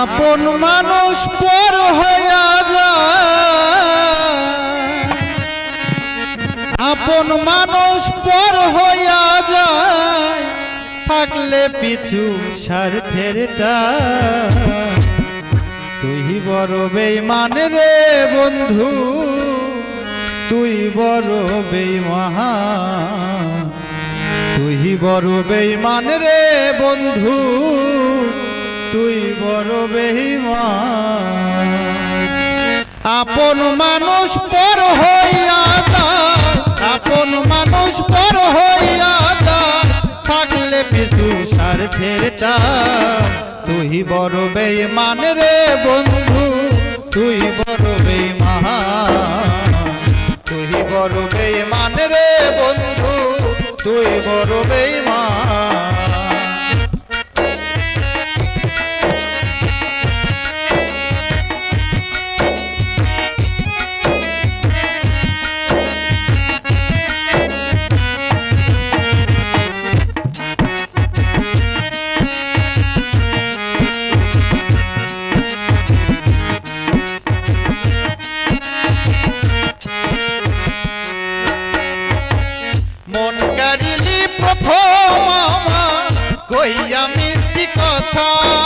আপন মানুষ পর হইয়া যায়। আপন মানুষ পর হইয়া যায়। থাকলে পিছু স্বার্থের তুই বড় বেইমান রে বন্ধু। তুই বড় বেইমহা তুই বড় বেইমান রে বন্ধু। তুই বড় বেইমান আপন মানুষ পর হইয়া যায় আপন মানুষ পর হইয়া যায় থাকলে পিছু স্বার্থের তুই বড় বেইমান রে বন্ধু, তুই বড় বেইমান তুই বড় বেইমান রে বন্ধু, তুই বড় বেইমান কইয়া মিষ্টি কথা।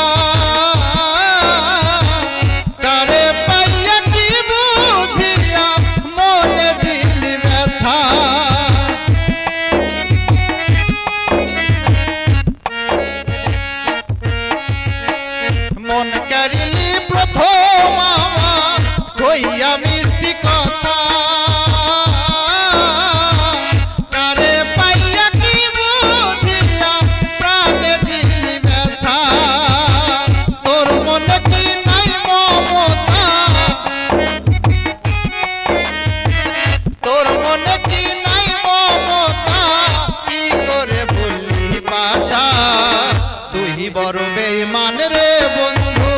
তুই বড় বেমান রে বন্ধু,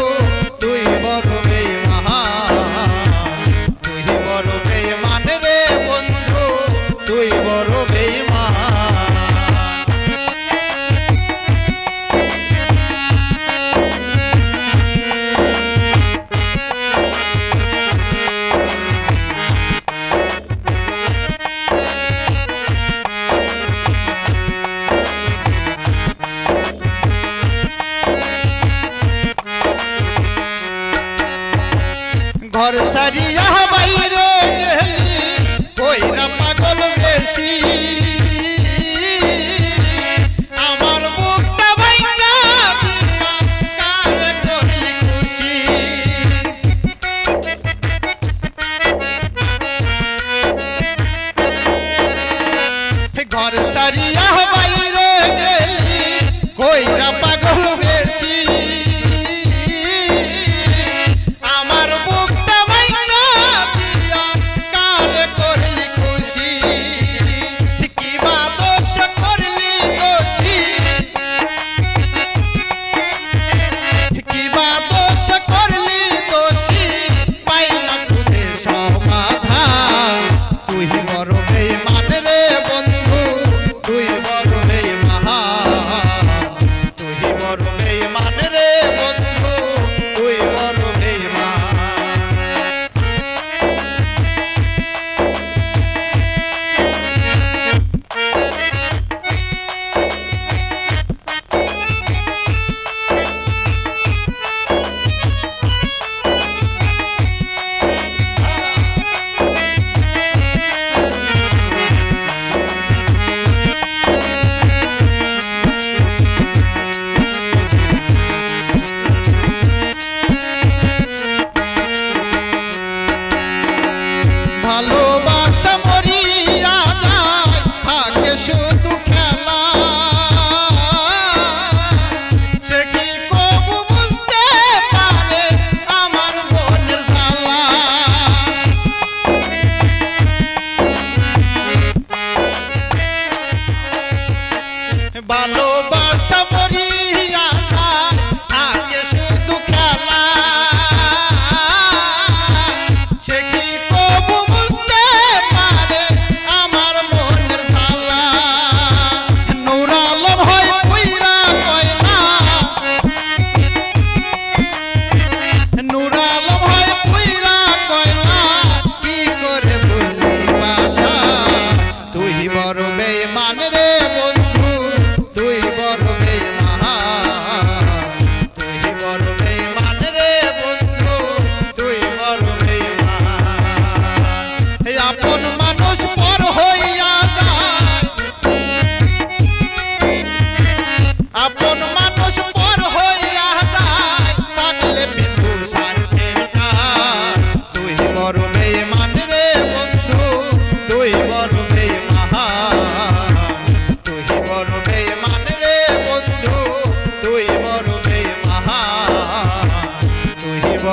তুই বড় বেইমান তুই বড় বেইমান রে বন্ধু, তুই বড় বেইমান ঘর সারিয়া বাইরে গেলি কইরা পাগল বেশি। আমার খুশি। ঘর সারিয়া বাইরে গেলি কইরা palo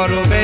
Coro bem.